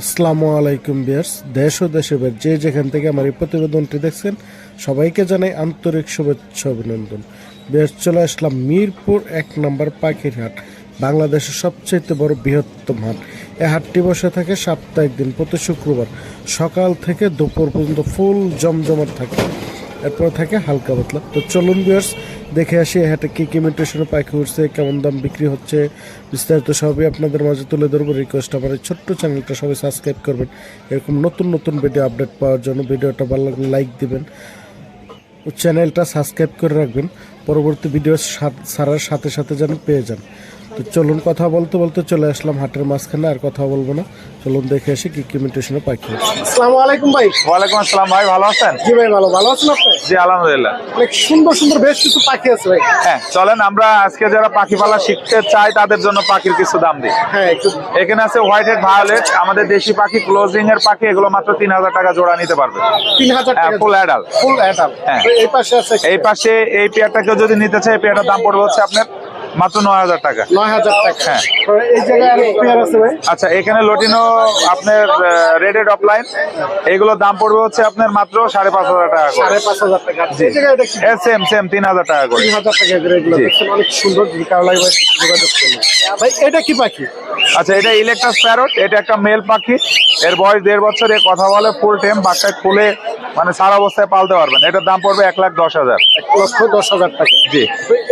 আসসালামু আলাইকুম বিয়ার্স দেশ ও দেশের যে যেখান থেকে আমার এই প্রতিবেদনটি দেখছেন, সবাইকে জানাই আন্তরিক শুভেচ্ছা অভিনন্দন। বিয়ার্স চলে আসলাম মিরপুর এক নম্বর পাখির হাট, বাংলাদেশের সবচেয়ে বড় বৃহত্তম হাট। এই হাটটি বসে থাকে সাপ্তাহিক দিন প্রতি শুক্রবার, সকাল থেকে দুপুর পর্যন্ত ফুল জমজমাট থাকে। এরপর থাকে হালকা পাতলা। তো চলুন বিয়ার্স দেখে আসি হ্যাঁ কী কী মিটেশনে পাখি উঠছে কেমন দাম বিক্রি হচ্ছে, বিস্তারিত সবই আপনাদের মাঝে তুলে ধরবো। রিকোয়েস্ট আমার এই ছোট্ট চ্যানেলটা সবাই সাবস্ক্রাইব করবেন। এরকম নতুন নতুন ভিডিও আপডেট পাওয়ার জন্য ভিডিওটা ভালো লাগলে লাইক দিবেন। ও চ্যানেলটা সাবস্ক্রাইব করে রাখবেন। পরবর্তী ভিডিও ছাড়ার সাথে সাথে যেন পেয়ে যান। তো চলুন কথা বলতে বলতে চলে আসলাম হাটের মাঝখানে আর কথা বলব না। চলুন দেখে আসি কি কি মিউটেশনে পাখি আসসালামু আলাইকুম ভাই। ওয়ালাইকুম আসসালাম ভাই ভালো আছেন? জি ভাই ভালো। ভালো আছেন আপনি? জি আলহামদুলিল্লাহ। অনেক সুন্দর সুন্দর বেশ কিছু পাখি আছে ভাই। হ্যাঁ চলেন আমরা আজকে যারা পাখি পালা শিখতে চাই তাদের জন্য পাখির কিছু দাম দিই। হ্যাঁ একটু এখানে আছে হোয়াইট হেড ভায়োলেট আমাদের দেশি পাখি ক্লোজিং এর পাখি এগুলো মাত্র তিন হাজার টাকা জোড়া নিতে পারবে। তিন হাজার টাকা ফুল অ্যাডাল্ট ফুল অ্যাডাল হ্যাঁ। এই পাশে আছে এই পাশে এই পেয়ারটা কেউ যদি নিতে চায় এই পেয়ারটার দাম পড়বে হচ্ছে আপনার মাত্র নয় হাজার টাকা। নয় হাজার টাকা। হ্যাঁ। এই জায়গায় আর পেয়ার আছে ভাই? আচ্ছা এখানে লটিনো আপনার রেডেড অফলাইন এগুলোর দাম পড়বে হচ্ছে আপনার মাত্র সাড়ে পাঁচ হাজার টাকা সাড়ে পাঁচ হাজার টাকা। সেম সেম তিন হাজার টাকা করে। তিন হাজার টাকা করে অনেক সুন্দর কারলাই যোগাযোগ করলেন ভাই এটা কি পাখি? আচ্ছা এটা ইলেকট্রাস প্যারট এটা একটা মেল পাখি। এর বয়স দেড় বছর এ কথা বলে ফুল টেম বাসায় খুলে মানে সারা অবস্থায় পালতে পারবেন। এটার দাম পড়বে এক লাখ দশ হাজার। এক লক্ষ দশ হাজার টাকা। জি।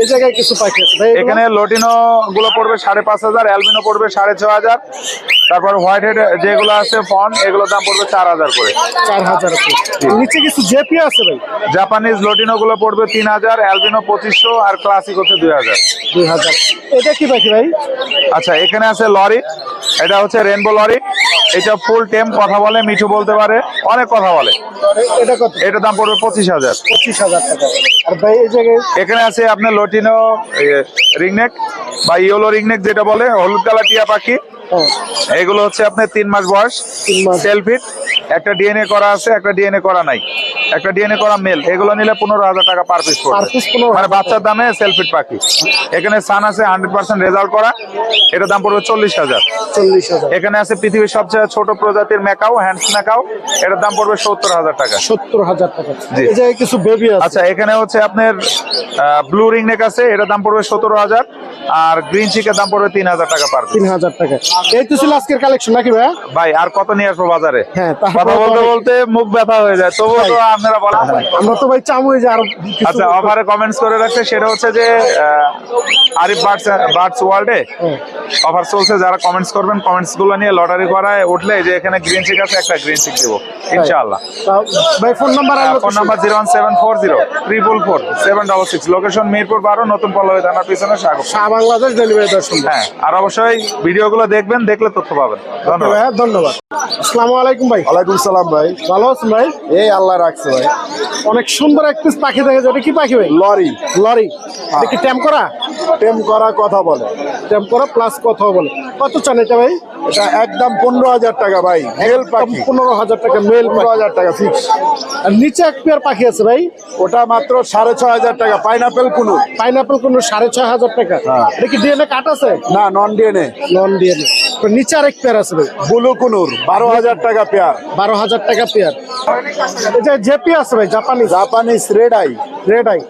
এই জায়গায় কিছু পাখি আছে? এখানে লটিনো গুলো পড়বে সাড়ে পাঁচ হাজার অ্যালবিনো পড়বে সাড়ে ছ হাজার। তারপর হোয়াইট হেড যেগুলো আছে ফন এগুলোর দাম পড়বে চার হাজার করে। চার হাজার নিচে কিছু জেপি আছে ভাই? জাপানিজ লটিনো গুলো পড়বে তিন হাজার অ্যালবিনো পঁচিশশো আর ক্লাসিক হচ্ছে দুই হাজার। দুই হাজার। এটা কি পাখি ভাই? আচ্ছা এখানে আছে লরি এটা হচ্ছে রেনবো লরি এটা ফুল টেম কথা বলে মিঠু বলতে পারে অনেক কথা বলে। এটা কত? দাম পড়বে পঁচিশ হাজার। পঁচিশ হাজার টাকা। আর ভাই এই জায়গায় এখানে আছে আপনার লটিনো রিংনেক বা ইয়েলো রিংনেক যেটা বলে হলুদ কালার টিয়া পাখি। এগুলো হচ্ছে আপনার তিন মাস বয়স সেলফিট একটা ডিএনএ করা আছে একটা ডিএনএ করা নাই। একটা ডিএনএ করা মেল এগুলো নিলে পনেরো হাজার টাকা পার পিস Per piece 15,000 মানে বাচ্চার দামে সেলফিট পাখি। এখানে সান আছে হান্ড্রেড পার্সেন্ট রেজাল্ট করা এটার দাম পড়বে চল্লিশ হাজার। এখানে আছে পৃথিবীর সবচেয়ে ছোট প্রজাতির মেকাও হ্যান্ডস মেকাও এটার দাম পড়বে সত্তর হাজার টাকা। সত্তর হাজার টাকা। কিছু বেবি আচ্ছা এখানে হচ্ছে আপনার ব্লু রিং নেক আছে এটার দাম পড়বে সতেরো হাজার আর গ্রিন চিকের দাম পড়বে তিন হাজার টাকা পার তিন হাজার টাকা। এই তো ছিল আজকের কালেকশন নাকি ভাই ভাই আর কত নিয়ে আসব বাজারে? হ্যাঁ, কথা বলতে বলতে মুখ ব্যথা হয়ে যায়। তবুও তো আপনারা বলা আমরা তো ভাই চামুই যে আরও আচ্ছা অফারে কমেন্টস করে রাখছে সেটা হচ্ছে যে আরিফ বার্ডস বার্ডস ওয়ার্ল্ডে। অফার চলছে। যারা কমেন্টস করবেন কমেন্টসগুলো নিয়ে লটারি করায় উঠলে যে এখানে গ্রিন চিক আছে একটা গ্রিন চিক দেবো ইনশাআল্লাহ। ভাই phone number phone number zero one seven four zero triple four seven double six location Mirpur বারো নতুন পল্লবী থানার পিছনে স্বাগত। বাংলাদেশ ডেলিভারি হ্যাঁ আর অবশ্যই ভিডিওগুলো দেখবেন। দেখলে তথ্য পাবেন। ধন্যবাদ। ভাইয়া ধন্যবাদ। আসসালামু আলাইকুম ভাই। ওয়ালাইকুম সালাম ভাই। ভালো আছেন ভাই? এই আল্লাহ রাখছে ভাই। অনেক সুন্দর এক পিস পাখি দেখা এটা কি পাখি ভাই? লরি। লরি। এটা কি ট্যাম করা? টেম করা কথা বলে। ট্যাম্প করা প্লাস কথা বলে। কত চান এটা ভাই? এটা একদম পনেরো হাজার টাকা ভাই মেল পাখি। পনেরো হাজার টাকা মেল পনেরো হাজার টাকা ফিক্স আর নিচে এক পেয়ার পাখি আছে ভাই। ওটা মাত্র সাড়ে ছ হাজার টাকা পাইনাপেল কুনু পাইনাপেল কোন সাড়ে ছয় হাজার টাকা। হ্যাঁ। এটা কি ডিএনএ কাট আছে? না নন ডিএনএ নন ডিএনএ নিচে আরেক পেয়ার আছে ভাই। বুলু কুনুর বারো হাজার টাকা পেয়ার বারো হাজার টাকা পেয়ার যে জেপি আছে ভাই জাপানি Japanese red eye red eye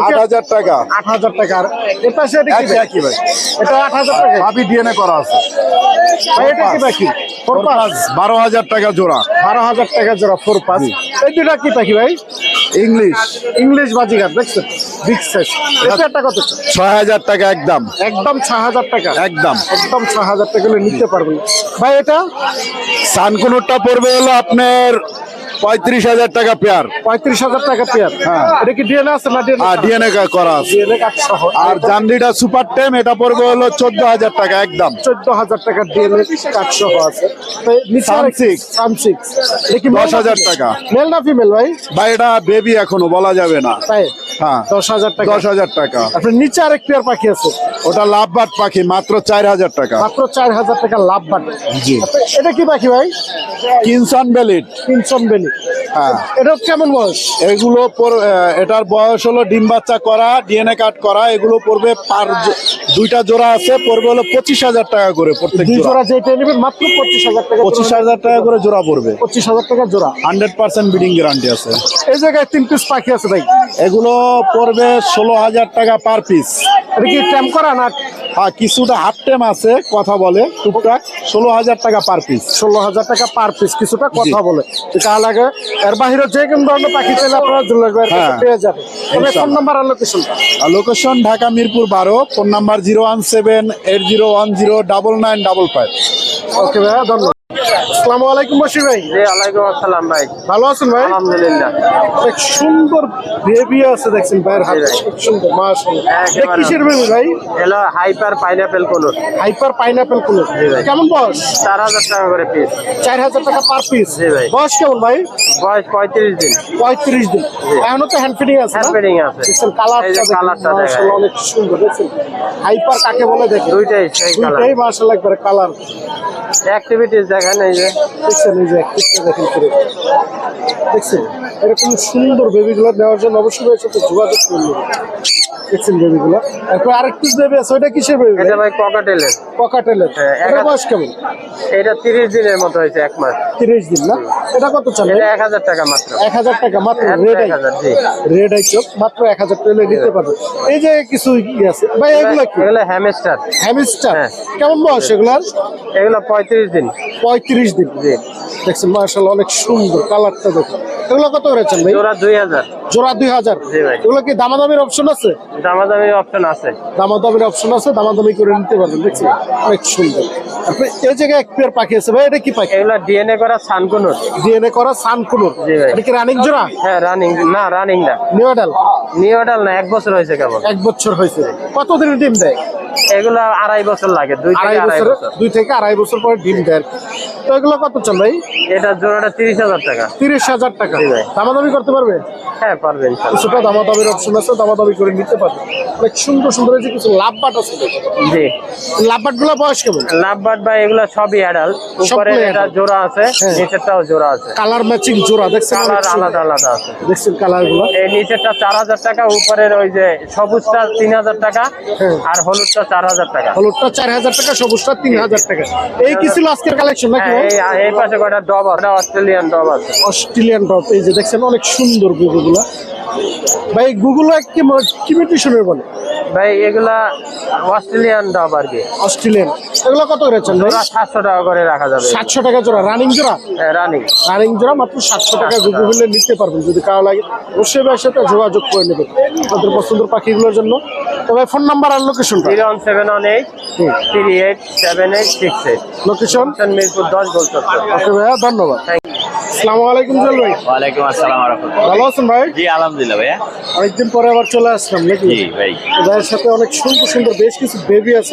আট হাজার টাকা। আট হাজার টাকা। এর পাশে এটা কি একই ভাই? এটা আট হাজার টাকা। ভাবি ডিএনএ করা আছে। ভাই এটা কি পাখি? Forpus. বারো হাজার টাকা জোড়া। বারো হাজার টাকা জোড়া ফোর পাস। এই দুটা কি পাখি ভাই? ইংলিশ। ইংলিশ বাজিঘাট দেখছেন? বিগ সাইজ এটা একটা কত? ছয় হাজার টাকা একদম। একদম ছ হাজার টাকা। একদম। একদম ছ হাজার টাকা হলে নিতে পারবেন। ভাই এটা? সানকুনুরটা পড়বে হলো আপনার পঁয়ত্রিশ হাজার টাকা পেয়ার। পঁয়ত্রিশ হাজার টাকা পেয়ার হ্যাঁ। এটা কি ডিএনএ আছে না ডিএনএ ডিএনএ করা আছে। আর জান্ডিটা সুপার টেম এটা পড়বে হলো চোদ্দ হাজার টাকা একদম। চোদ্দ হাজার টাকা ডিএনএ কার্ড সহ আছে। দশ হাজার টাকা। মেল না ফিমেল ভাই? বা এটা বেবি এখনও বলা যাবে না। তাই? হ্যাঁ। দশ হাজার টাকা। দশ হাজার টাকা। আপনার নিচে আরেক পেয়ার পাখি আছে। ওটা লাভবাট পাখি মাত্র চার হাজার টাকা। মাত্র চার হাজার টাকা লাভ বাট। জি। এটা কি পাখি ভাই? কিনসন বেলিট। তিনশন বেলি হ্যাঁ। এটা কেমন বয়স? এগুলো পর- এটার বয়স হলো ডিম বাচ্চা করা ডিএনএ কাট করা এগুলো পড়বে পার দুইটা জোড়া আছে পড়বে হলো পঁচিশ হাজার টাকা করে প্রত্যেক জোড়া। জোড়া যেটা নেবেন মাত্র পঁচিশ হাজার টাকা পঁচিশ হাজার টাকা করে জোড়া পড়বে। পঁচিশ হাজার টাকা জোড়া। হান্ড্রেড পার্সেন্ট বিডিং গ্যারান্টি আছে। এই জায়গায় তিন পিস পাখি আছে ভাই। এগুলো পড়বে ষোলো হাজার টাকা পার পিস। এটা কি ট্যাম করা? না হ্যাঁ কিছুটা হাফ টাইম আছে কথা বলে টুকটাক ষোলো হাজার টাকা পার পিস ষোলো হাজার টাকা পার পিস কিছুটা কথা বলে। তা লাগে এর বাহিরে যে কোনো ধরনের পাখি চাইলে আপনারা হ্যাঁ। পেয়ে যাবে তবে ফোন নাম্বার আর লোকেশনটা লোকেশন ঢাকা মিরপুর বারো phone number zero one seven eight zero one zero double nine double five okay ভাইয়া ধন্যবাদ। আসসালামু আলাইকুম বশির ভাই। ওয়ালাইকুম আসসালাম ভাই। ভালো আছেন ভাই? আলহামদুলিল্লাহ। এক সুন্দর বেবি আছে দেখছেন ভাইয়ের হাতে। সুন্দর মাশাআল্লাহ। কিসের বেবি ভাই? এলো হাইপার পাইনাপেল কোন হাইপার পাইনাপেল ভাই। কেমন বয়স? চার হাজার টাকা করে পিস চার হাজার টাকা পার পিস জি ভাই। বয়স কেমন ভাই? বয়স পঁয়ত্রিশ দিন। পঁয়ত্রিশ দিন। এখনও তো হ্যান্ড ফিডিং আছে? হ্যান্ড ফিডিং আছে। দেখছেন কালারটা কালারটা মাশাআল্লাহ অনেক সুন্দর দেখছেন? হাইপার কাকে বলে দেখেন? দুইটাই সেই কালার দুইটাই মাশাআল্লাহ একবারে কালার অ্যাক্টিভিটিস দেখেন দেখছেন একটিভটা দেখেন করে। দেখছেন? এরকম সুন্দর বেবিগুলো নেওয়ার জন্য অবশ্যই সাথে যোগাযোগ করুন। দেখছেন বেবিগুলো। তারপর আরেক পিস বেবি আছে ওইটা কিসের বেবি এটা ভাই ককাটেলের পকাটেলের। হ্যাঁ, এক এটা বয়স কেমন? এটা তিরিশ দিনের মতো হয়েছে এক মাস। তিরিশ দিন না? এটা কত চলে এটা এক হাজার টাকা মাত্র। এক হাজার টাকা মাত্র রেড আই। রেড আই চোখ মাত্র এক হাজার টাকা নিতে পারবে। এই যে কিছু ই আছে ভাই এগুলো কি? এগুলো হ্যামস্টার হ্যামিস্টার হ্যাঁ। কেমন বয়স এগুলার? এগুলো পঁয়ত্রিশ দিন। পঁয়ত্রিশ দিন। জি। দেখছেন মার্শাল্লাহ অনেক সুন্দর কালারটা দেখুন। এগুলো কত করেছেন ভাই? জোড়া দুই হাজার। জোড়া দুই হাজার। জি ভাই। এগুলো কি দামাদামির অপশন আছে? দামাদামির অপশন আছে। দামাদামির অপশন আছে দামাদামি করে নিতে পারবেন দেখছেন অনেক সুন্দর। এই জায়গায় এক পেয়ার পাখি আছে ভাই এটা কি পাখি? এগুলো ডিএনএ করা সানকুনুর। ডিএনএ করা সানকুনুর। জি ভাই। এটা কি রানিং জোড়া? হ্যাঁ রানিং না রানিং না। নিউডাল নিউডাল না এক বছর হয়েছে কেবল। এক বছর হয়েছে। কতদিনের ডিম দেয়? এগুলো আড়াই বছর লাগে দুই থেকে আড়াই বছর দুই থেকে আড়াই বছর পরে ডিম দেয়। তো এগুলো কত চল ভাই? এটা জোড়াটা তিরিশ হাজার টাকা। তিরিশ হাজার টাকা। দামাদামি করতে পারবে? হ্যাঁ পারবেন ইনশাল্লাহ। কিছুটা দামাদামির অপশন আছে দামাদামি করে নিতে পারবে। অনেক সুন্দর সুন্দর যে কিছু লাভ আছে জি। লাভগুলো বয়স কেমন? লাভবাট বা এগুলো সবই অ্যাডাল্ট উপরে এটা জোড়া আছে হ্যাঁ। নিচেরটাও জোড়া আছে। কালার ম্যাচিং জোড়া দেখছেন কালার আলাদা আলাদা আছে। দেখছেন কালারগুলো এই নিচেরটা চার হাজার টাকা উপরের ওই যে সবুজটা তিন হাজার টাকা হ্যাঁ। আর হলুদটা চার হাজার টাকা। হলুদটা চার হাজার টাকা সবুজটা তিন হাজার টাকা। এই কি ছিল আজকের কালেকশন নাকি? হ্যাঁ? এই এই পাশে কয়টা ডব আছে? অস্ট্রেলিয়ান ডব আছে? অস্ট্রেলিয়ান এই যে দেখছেন অনেক সুন্দর গুগুলো ভাই গুগুলো কি কি মিউটেশনের বলে। ভাই এগুলা অস্ট্রেলিয়ান ডব আর কি। অস্ট্রেলিয়ান। এগুলো কত ভাই? জোড়া সাতশো টাকা করে রাখা যাবে। সাতশো টাকা জোড়া। রানিং জোড়া? রানিং রানিং জোড়া মাত্র সাতশো টাকা গুগল হলে নিতে পারবেন যদি কারও লাগে। অবশ্যই ভাইয়ের সাথে যোগাযোগ করে নেবেন আপনাদের পছন্দের পাখিগুলোর জন্য। তবে ফোন নাম্বার আর লোকেশনটা zero one seven one eight three eight seven eight six eight. Location Mirpur দশ গোল চত্বর। ওকে ভাইয়া ধন্যবাদ। আসসালামু আলাইকুম জল ভাই। ওয়ালাইকুম আসসালাম রহমতুল্লাহ ভালো আছেন ভাই? জি আলহামদুলিল্লাহ ভাইয়া। অনেকদিন পরে আবার চলে আসলাম নাকি? জি ভাই। সাথে অনেক সুন্দর সুন্দর বেশ কিছু বেবি আছে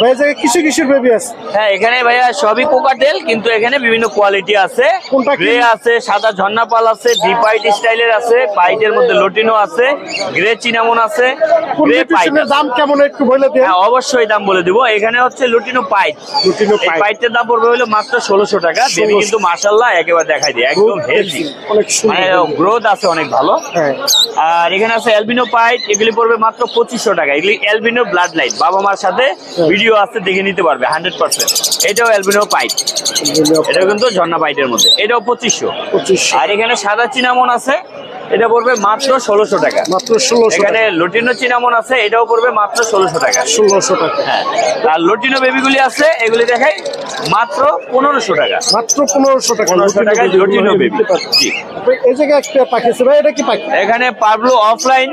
ভাই জায়গায় কিছু বেবি আছে? হ্যাঁ এখানে ভাইয়া সবই কোকাটেল কিন্তু এখানে বিভিন্ন কোয়ালিটি আছে। গ্রে আছে সাদা ঝর্ণা পাল আছে ডিপ হোয়াইট স্টাইলের আছে পাইটের মধ্যে লটিনো আছে গ্রে চিনামন আছে গ্রে পাইট দাম কেমন একটু বলে দেন? হ্যাঁ অবশ্যই দাম বলে দিব। এখানে হচ্ছে লুটিনো পাইট লুটিনো পাইট। পাইটের দাম পড়বে হলো মাত্র ষোলোশো টাকা। বেবি কিন্তু মার্শাল্লাহ একেবারে দেখাই দিয়ে একদম হেলদি অনেক মানে সুন্দর গ্রোথ আছে অনেক ভালো। হ্যাঁ। আর এখানে আছে অ্যালবিনো পাইট এগুলি পড়বে মাত্র পঁচিশশো টাকা। এগুলি অ্যালবিনো ব্লাড লাইট বাবা মার সাথে ভিডিও আসতে দেখে নিতে পারবে হান্ড্রেড পার্সেন্ট এটাও অ্যালবিনো পাইপ এটা কিন্তু ঝর্ণা পাইটের মধ্যে। এটাও পঁচিশশো। আর এখানে সাদা চিনামন আছে। এটা পড়বে মাত্র ষোলোশো টাকা। মাত্র ষোলোশো এখানে লটিনো চিনামন আছে এটাও পড়বে মাত্র ষোলোশো টাকা। ষোলোশো টাকা। হ্যাঁ আর লটিনো বেবিগুলি আছে এগুলি দেখাই মাত্র পনেরোশো টাকা। মাত্র পনেরোশো টাকা পনেরোশো টাকায় লটিনো বেবি। জি। এই জায়গায় একটা পাখি ভাই এটা কি পাখি? এখানে পাবলো অফলাইন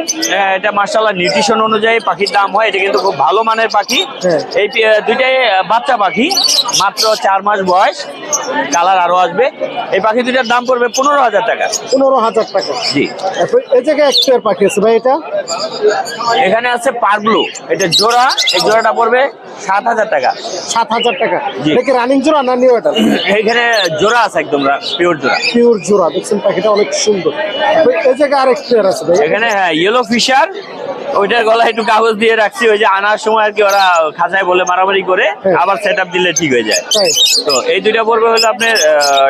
এটা মার্শাল্লাহ নিউট্রিশন অনুযায়ী পাখির দাম হয় এটা কিন্তু খুব ভালো মানের পাখি। হ্যাঁ। এই দুইটাই বাচ্চা পাখি মাত্র চার মাস বয়স কালার আরও আসবে। এই পাখি দুইটার দাম পড়বে পনেরো হাজার টাকা। পনেরো হাজার টাকা। জি। তারপর এই জায়গায় এক পেয়ার পাখি আছে ভাই এটা? এখানে আছে পারব্লু এটা জোড়া এই জোড়াটা পড়বে সাত হাজার টাকা। সাত হাজার টাকা। দেখি রানিং জোড়া না নিউ এটা? এখানে জোড়া আছে একদম পিওর জোড়া। পিওর জোড়া দেখছেন পাখিটা অনেক সুন্দর। এই জায়গায় আরেক পেয়ার আছে ভাই। এখানে হ্যাঁ ইয়েলো ফিশার ওইটার গলায় একটু কাগজ দিয়ে রাখছি ওই যে আনার সময় আর কি ওরা খাঁচায় বলে মারামারি করে হ্যাঁ। আবার সেট দিলে ঠিক হয়ে যায়। তো এই দুইটা পড়বে হলো আপনার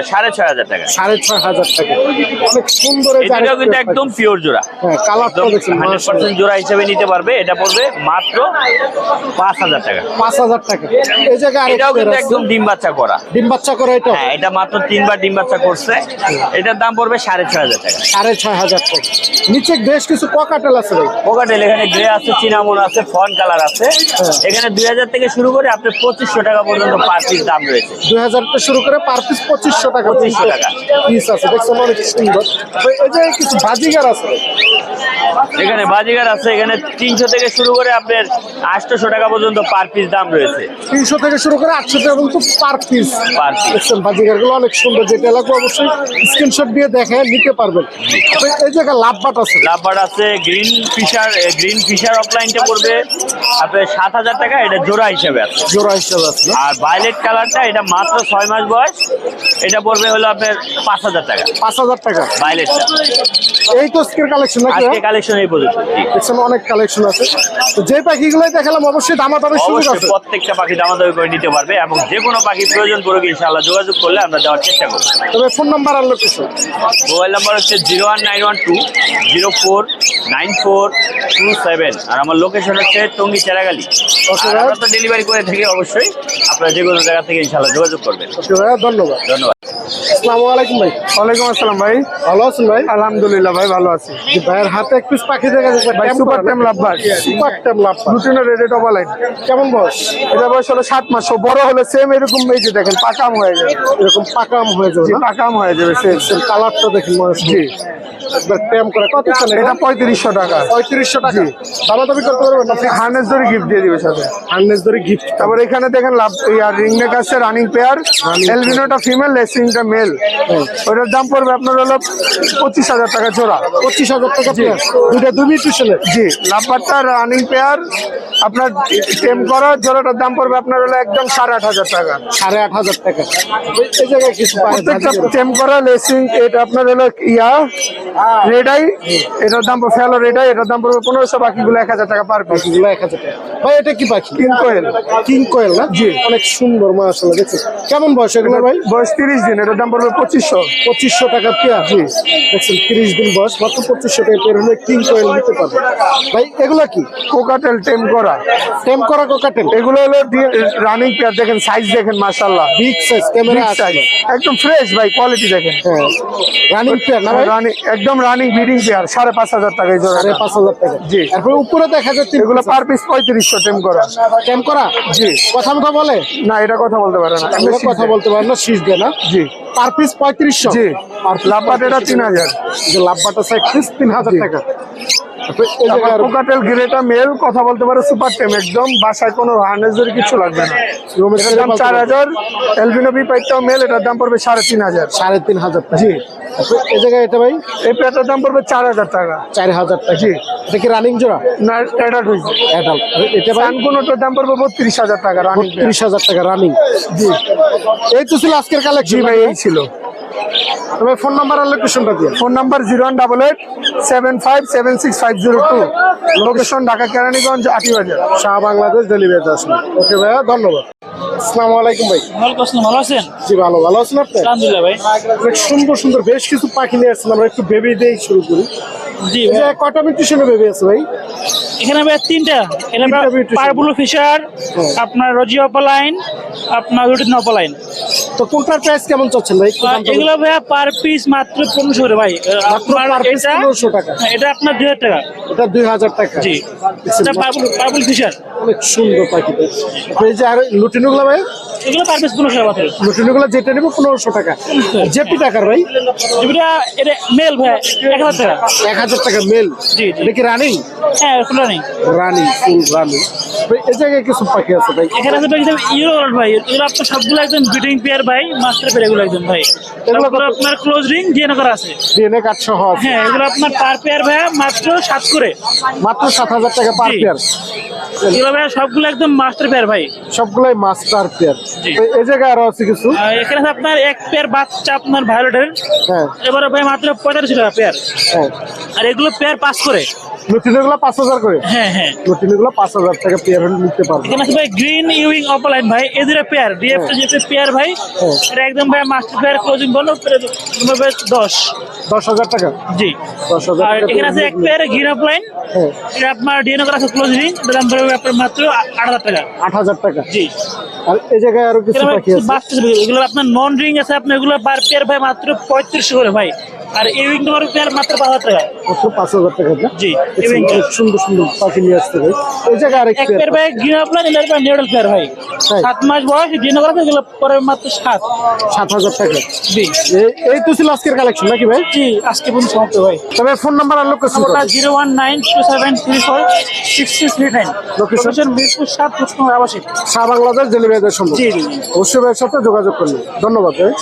সাড়ে ছয় হাজার টাকা। সাড়ে ছয় হাজার টাকা। অনেক সুন্দর দুটাও কিন্তু একদম পিওর জোড়া। হ্যাঁ হান্ড্রেড পার্সেন্ট জোড়া হিসেবে নিতে পারবে এটা পড়বে মাত্র পাঁচ হাজার টাকা। পাঁচ হাজার টাকা। এই জায়গায় এটাও কিন্তু একদম ডিম বাচ্চা করা। ডিম বাচ্চা করে এটা হ্যাঁ এটা মাত্র তিনবার ডিম বাচ্চা করছে। এটার দাম পড়বে সাড়ে ছয় হাজার টাকা। সাড়ে ছয় হাজার টাকা। নিচে বেশ কিছু ককাটেল আছে ভাই। পোকাটেল এখানে গ্রে আছে চিনামন আছে ফন কালার আছে। এখানে দুই হাজার থেকে শুরু করে আপনার পঁচিশশো টাকা পর্যন্ত পার পিস দাম রয়েছে। দুই হাজার থেকে শুরু করে পার পিস পঁচিশশো টাকা 2500 টাকা। পিস আছে। দেখছেন অনেক সুন্দর। এই যে কিছু বাজিগার আছে। এখানে বাজিগার আছে এখানে তিনশো থেকে শুরু করে আপনার আটশোশো টাকা পর্যন্ত পার পিস দাম রয়েছে। তিনশো থেকে শুরু করে আটশো টাকা পর্যন্ত পার পিস পার পিস দেখছেন বাজিগারগুলো অনেক সুন্দর। যেটা লাগবে অবশ্যই স্ক্রিনশট দিয়ে দেখে নিতে পারবেন। এই জায়গায় লাভ বাট আছে। লাভবার আছে গ্রিন ফিশার গ্রিন ফিশার অফলাইনটা পড়বে আপনার সাত হাজার টাকা এটা জোড়া হিসেবে আছে। জোড়া হিসাবে আছে। আর ভায়োলেট কালারটা এটা মাত্র ছয় মাস বয়স। এটা পড়বে হলো আপনার পাঁচ হাজার টাকা। পাঁচ হাজার টাকা। ভায়োলেটটা এই তো স্কের কালেকশন নাকি আজকে? কালেকশন এই পর্যন্ত। দেখছেন অনেক কালেকশন আছে। তো যে পাখিগুলোই দেখালাম অবশ্যই দামা দামের সুযোগ আছে। প্রত্যেকটা পাখি দামাদামি করে নিতে পারবে এবং যে কোনো পাখি প্রয়োজন পড়ুক ইনশাআল্লাহ যোগাযোগ করলে আমরা দেওয়ার চেষ্টা করব। তবে ফোন নাম্বার আর লোকেশন মোবাইল নাম্বার হচ্ছে zero one nine one two zero four nine four two seven আর আমার লোকেশন হচ্ছে টঙ্গি চেরাগালি। আমরা তো ডেলিভারি করে থাকি অবশ্যই। আপনারা যে কোনো জায়গা থেকে ইনশাআল্লাহ যোগাযোগ করবেন। ধন্যবাদ। ধন্যবাদ। আসসালামু আলাইকুম ভাই। ওয়ালাইকুম আসসালাম ভাই। ভালো আছেন ভাই? আলহামদুলিল্লাহ ভাই ভালো আছি। ভাইয়ের হাতে এক পিস পাখি দেখা যাচ্ছে। ভাই, super tame lovebird। সুপার টেম লাভ রুটিনের রেডি ডবল লাইন কেমন বয়স? এটা বয়স হলো সাত মাস। ও বড় হলে সেম এরকম এই যে দেখেন পাকাম হয়ে যাবে। এরকম পাকাম হয়ে যাবে জি না? পাকাম হয়ে যাবে সেম কালারটা দেখেন মানুষ জি। একবার টেম করে কত চলে এটা পঁয়ত্রিশশো টাকা। পঁয়ত্রিশশো টাকা। দামা দামি করতে পারবেন না? হার্নেস ধরে গিফট দিয়ে দিবে সাথে। হান্ড্রেড ধরে গিফট তারপর এখানে দেখেন লাভ ইয়ার রিং নেক আছে রানিং পেয়ার এলবিনোটা ফিমেল লেসিংটা মেল ওটার দাম পড়বে আপনার হলো পঁচিশ হাজার টাকা জোড়া। পঁচিশ হাজার টাকা পেয়ার দুইটা দুই মিউটিশনের জি লাভবারটা রানিং পেয়ার আপনার টেম করা জোড়াটার দাম পড়বে আপনার হলো একদম সাড়ে আট হাজার টাকা। সাড়ে আট হাজার টাকা। এই জায়গায় কিছু প্রত্যেকটা টেম করা লেসিং এটা আপনার হলো ইয়া রেডাই এটার দাম ফেলো রেডাই এটার দাম পড়বে পনেরোশো বাকিগুলো এক হাজার টাকা পার পিস এক হাজার টাকা। ভাই এটা কি পাখি? কিং কোয়েল কিং কোয়েল না? জি। অনেক সুন্দর মাশাআল্লাহ দেখছেন। কেমন বয়স এগুলো ভাই? বয়স তিরিশ দিন এটার দাম পড়বে পঁচিশশো। পঁচিশশো টাকা পেয়ার। জি। দেখছেন তিরিশ দিন বয়স মাত্র পঁচিশশো টাকা পেয়ার হলে কিং কোয়েল নিতে পারবে। ভাই এগুলো কি? কোকাটেল টেম করা। টেম করা কোকাটেল? এগুলো হলো রানিং পেয়ার দেখেন সাইজ দেখেন মাশাল্লাহ বিগ সাইজ ক্যামেরা আছে। একদম ফ্রেশ ভাই কোয়ালিটি দেখেন। হ্যাঁ। রানিং পেয়ার না ভাই? রানিং একদম রানিং ব্রিডিং পেয়ার সাড়ে পাঁচ হাজার টাকা সাড়ে পাঁচ হাজার টাকা। জি। তারপরে উপরে দেখা যাচ্ছে এগুলো পার পিস পঁয়ত্রিশশো টেম করা। টেম করা? জি। কথা কথা বলে? না এটা কথা বলতে পারে না। কথা বলতে পারে না শীষ দেয় না। জি। পার পিস পঁয়ত্রিশশো। জি। পার লাভবাট এটা তিন হাজার। যে লাভবাটা সাইড পিস তিন হাজার টাকা। আরও গ্রেটা মেল কথা বলতে পারে সুপার টেম একদম বাসায় কোনো হার্নেস ধরে কিছু লাগবে না। এটার দাম চার হাজার এলবিনো বি পাইটাও মেল এটার দাম পড়বে সাড়ে তিন হাজার। সাড়ে তিন হাজার জি। তারপরে এই জায়গায় এটা ভাই? এই দাম পড়বে চার হাজার টাকা। চার হাজার টাকা। জি। এটা কি রানিং জোড়া? না হয়েছে অ্যাডাল্ট এটা ভাই? সানকুনোটার দাম পড়বে বত্রিশ হাজার টাকা রানিং তিরিশ হাজার টাকা রানিং জি। এই তো ছিল আজকের জি কালেকশন ভাই। এই ছিল। তবে ফোন নাম্বার আর লোকেশনটা দিয়ে phone number zero one double eight seven five seven six five zero two. Location Dhaka Keraniganj Atibazar. Shah Bangladesh delivery আসলে ওকে ভাইয়া ধন্যবাদ। আসসালামু আলাইকুম ভাই। ভালো আছেন? জি ভালো। ভালো আছেন আপনি? আলহামদুলিল্লাহ ভাই। সুন্দর সুন্দর বেশ কিছু পাখি নিয়ে আসছিলাম আমরা একটু ভেবে দিয়ে শুরু করি। জি ভাই কটা মিউটিশনে বেবি আছে ভাই? এখানে ভাই তিনটা। এখানে mutation। ফিশার আপনার রজি অপালাইন আপনার রুটিন অপালাইন তো কোনটার প্রাইস কেমন চাচ্ছেন ভাই? এগুলো ভাইয়া পার পিস মাত্র পনেরোশো করে ভাই। 1500 টাকা। হ্যাঁ, এটা আপনার দুই হাজার টাকা। এটা দুই হাজার টাকা। জি। Parblue parblue Fischer. অনেক সুন্দর পাখি এই যে আর লুটিনুগুলো ভাই? এগুলো পার পিস পনেরোশো টাকা যেটা নেব পনেরোশো টাকা। জেপি টাকার ভাই? এটা এটা মেল ভাই এক হাজার টাকা। এক হাজার টাকা মেল। এটা কি রানিং? হ্যাঁ রানি ফুল রানি এই জায়গায় কিছু পাখি আছে ভাই? এখানে আছে ভাই ইউরো ভাই এগুলো আপনার সবগুলো একদম বিটিং পেয়ার ভাই মাস্টার পেয়ার এগুলো একদম ভাই। এগুলো আপনার ক্লোজ রিং ডিএনএ করা আছে। ডিএনএ কার্ড সহ হ্যাঁ এগুলো আপনার পার পেয়ার ভাই মাত্র সাত করে। মাত্র সাত হাজার টাকা পার। পেয়ার সবগুলো একদম মাস্টার পেয়ার ভাই। সবগুলাই মাস্টার পেয়ার এই জায়গায় আরও আছে কিছু? এখানে আপনার এক পেয়ার বাচ্চা আপনার ভায়োলেটের হ্যাঁ। এবারে ভাই মাত্র পঁয়তাল্লিশ টাকা পেয়ার হ্যাঁ। আর এগুলো পেয়ার পাস করে। লুটিনোগুলো পাঁচ হাজার করে? হ্যাঁ হ্যাঁ। লুটিনোগুলো পাঁচ হাজার টাকা পেয়ার হলে নিতে পারবে। এখানে আছে ভাই গ্রিন ইউইং অপলাইন ভাই। এদের পেয়ার পেয়ার ভাই। হ্যাঁ। এটা একদম ভাই মাস্টার পেয়ার ক্লোজিং বলো দশ। দশ হাজার টাকা? জি। দশ হাজার আর এখানে আছে এক পেয়ার গ্রিন অফলাইন হ্যাঁ। এটা আপনার করা আছে ক্লোজিং দাম পড়বে আপনার মাত্র আট হাজার টাকা। আট হাজার টাকা? জি। আর এই জায়গায় আরও কিছু পাখি আছে? এগুলো আপনার নন রিং আছে আপনার এগুলো পার পেয়ার ভাই মাত্র পঁয়ত্রিশশো করে ভাই। আর ইউইং তোমার পেয়ার মাত্র পাঁচ হাজার টাকা? মাত্র পাঁচ হাজার টাকা? জি ইউইং সুন্দর সুন্দর পাখি নিয়ে আসতে ভাই। এই জায়গায় আরেক এক পেয়ার ভাই গ্রিন অফলাইন এটার পেয়ার নিউডল পেয়ার ভাই। সাত মাস বয়স ডিএনএ করা এগুলো পরে মাত্র সাত। সাত হাজার টাকা। জি। এই- তো ছিল আজকের কালেকশন নাকি ভাই? জি আজকে পর্যন্ত সমাপ্ত ভাই। তবে ফোন নাম্বার আর location zero one nine two seven three four six six three nine. Location Mirpur সাত প্রশ্ন আবাসিক। শাহ বাংলাদেশ ডেলিভারিদের সম্ভব। জি। অবশ্যই ভাইয়ের সাথে যোগাযোগ করবেন ধন্যবাদ ভাই।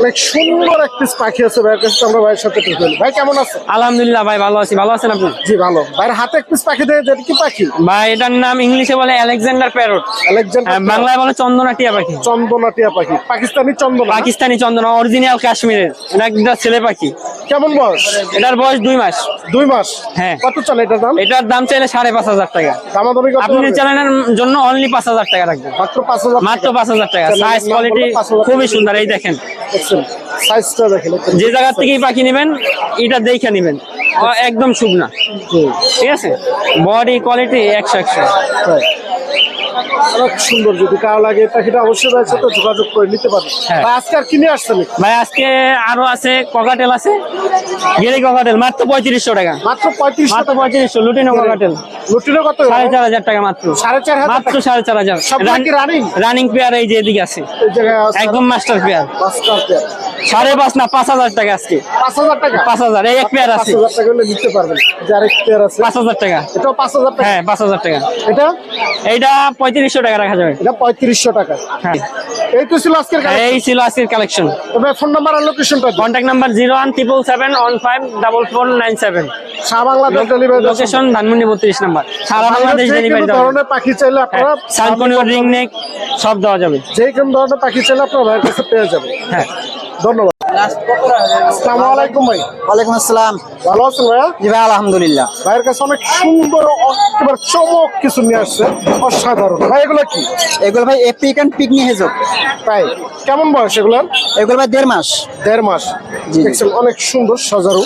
অনেক সুন্দর একটি পাখি আছে ভাইয়ের কাছে আমরা ভাইয়ের সাথে টুকু ভাই কেমন আছে আলহামদুলিল্লাহ ভাই ভালো আছি। ভালো আছেন আপনি? জি ভালো। ভাইয়ের হাতে এক পিস পাখি দেয় যেটা কি পাখি? ভাই এটার নাম ইংলিশে বলে আলেকজান্ডার প্যারট। আলেকজান্ডার বাংলায় বলে চন্দনা টিয়া পাখি। চন্দনা টিয়া পাখি। পাকিস্তানি চন্দনা পাকিস্তানি চন্দনা অরিজিনাল কাশ্মীরের। এটা একটা ছেলে পাখি। কেমন বয়স? এটার বয়স দুই মাস। দুই মাস? হ্যাঁ। কত চলে এটার দাম? এটার দাম চাইলে সাড়ে পাঁচ হাজার টাকা। আপনি? চ্যানেলের জন্য অনলি পাঁচ হাজার টাকা রাখবেন। মাত্র পাঁচ হাজার মাত্র পাঁচ হাজার টাকা। সাইজ কোয়ালিটি বলল 5,000 খুবই সুন্দর এই দেখেন। দেখছেন সাইজটা দেখেন একদম যে জায়গার থেকেই পাখি নেবেন এটা দেখে নেবেন। একদম শুভ না ঠিক আছে? বডি কোয়ালিটি একশো একশো। অনেক সুন্দর যদি কারও লাগে পাখিটা অবশ্যই ভাইয়ের সাথে যোগাযোগ করে নিতে পারবে হ্যাঁ। আজকে আর কিনে আসছেন ভাই আজকে আরও আছে ককাটেল আছে। গেরি ককাটেল মাত্র পঁয়ত্রিশশো টাকা। মাত্র পঁয়ত্রিশ মাত্র পঁয়ত্রিশশো লুটিনো ককাটেল লুটিনো কত সাড়ে চার হাজার টাকা মাত্র। সাড়ে চার হাজার মাত্র সাড়ে চার হাজার। রানিং রানিং পেয়ার এই যে এদিকে আছে। একদম মাস্টার পেয়ার পাঁচটা পেয়ার। সাড়ে পাঁচ না পাঁচ হাজার টাকা আজকে। পাঁচ হাজার টাকা? পাঁচ হাজার এই এক পেয়ার আছে। হাজার টাকা হলে নিতে পারবেন। যে আরেক পেয়ার আছে। পাঁচ হাজার টাকা। এটাও পাঁচ হাজার টাকা? হ্যাঁ পাঁচ হাজার টাকা। এটা? এইটা পঁয়ত্রিশশো টাকা রাখা যাবে। এটা পঁয়ত্রিশশো টাকা। হ্যাঁ। এই তো ছিল আজকের হ্যাঁ, এই ছিল আজকের কালেকশন তবে ফোন নাম্বার আর লোকেশনটা contact number zero one triple seven one five double four nine seven Shah Bangladesh delivery location Dhanmondi বত্রিশ নাম্বার। সারা বাংলাদেশ ডেলিভারি ধরনের পাখি চাইলে আপনারা সালকনীয় রিং নেক সব দেওয়া যাবে। যে কোনো ধরনের পাখি চাইলে আপনার ভাইয়ের কাছে পেয়ে যাবেন। হ্যাঁ। ধন্যবাদ। আসসালামু আলাইকুম ভাই। ওয়ালাইকুম আসসালাম। ভালো আছেন ভাইয়া? জি ভাই আলহামদুলিল্লাহ। ভাইয়ের কাছে অনেক সুন্দর চমক কিছু নিয়ে আসছে। অসাধারণ। ভাই এগুলো কি? এগুলো ভাই আফ্রিকান পিকনি হেজক তাই? কেমন বয়স এগুলো ভাই দেড় মাস। দেড় মাস। জি। দেখছেন অনেক সুন্দর সজারু।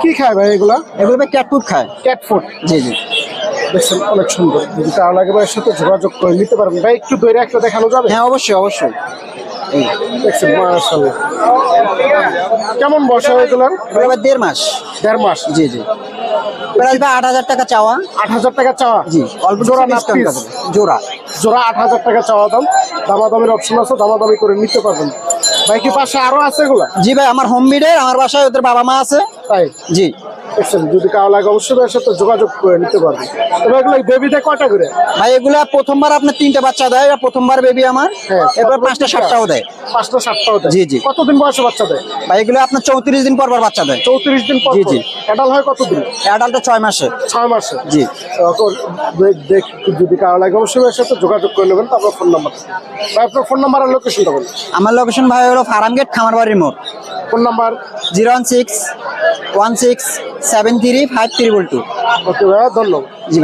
কি খায় ভাই এগুলা? এগুলো ভাই ক্যাট ফুড খায়। ক্যাট ফুড জি জি। দেখছেন অনেক সুন্দর। যদি তার লাগে ভাইয়ের সাথে যোগাযোগ করে নিতে পারবেন ভাই একটু দৈরে একটা দেখানো যাবে? হ্যাঁ অবশ্যই অবশ্যই। কেমন বয়স হয় এগুলার এগুলো দেড় মাস। দেড় মাস? জি জি। আট হাজার টাকা চাওয়া। আট হাজার টাকা চাওয়া? জি অল্প জোড়া না ডিসকাউন্ট piece? জোড়া। জোড়া আট হাজার টাকা চাওয়া দাম। দামাদামির অপশন আছে দামাদামি করে নিতে পারবেন। ভাই কি পাশে আরও আছে এগুলা? জি ভাই আমার হোম বিডের আমার বাসায় ওদের বাবা মা আছে। তাই? জি। দেখছেন যদি কারও লাগে অবশ্যই সাথে যোগাযোগ করে নিতে পারবেন। তবে এগুলো বেবিতে কয়টা করে? ভাই এগুলা প্রথমবার আপনার তিনটা বাচ্চা দেয় এটা প্রথমবার বেবি আমার। হ্যাঁ, এরপর পাঁচটা সাতটাও দেয়। পাঁচটা সাতটাও দেয়। জি, জি। কতদিন বয়সে বাচ্চা দেয়? ভাই এগুলো আপনার চৌত্রিশ দিন পর বাচ্চা দেয়। চৌত্রিশ দিন পর জি, জি। এডাল হয় কতদিন? অ্যাডাল্টে ছয় মাসে। ছয় মাসে। জি। দেখ- যদি কারও লাগে অবশ্যই সাথে যোগাযোগ করে নেবেন তারপর ফোন নাম্বার ভাই আপনার ফোন নাম্বার আর লোকেশনটা বলুন। আমার লোকেশন ভাই হলো ফার্ম গেট খামারবাড়ির মোড়। Phone number zero one six one six seven three five triple two okay ভাইয়া ধন্যবাদ।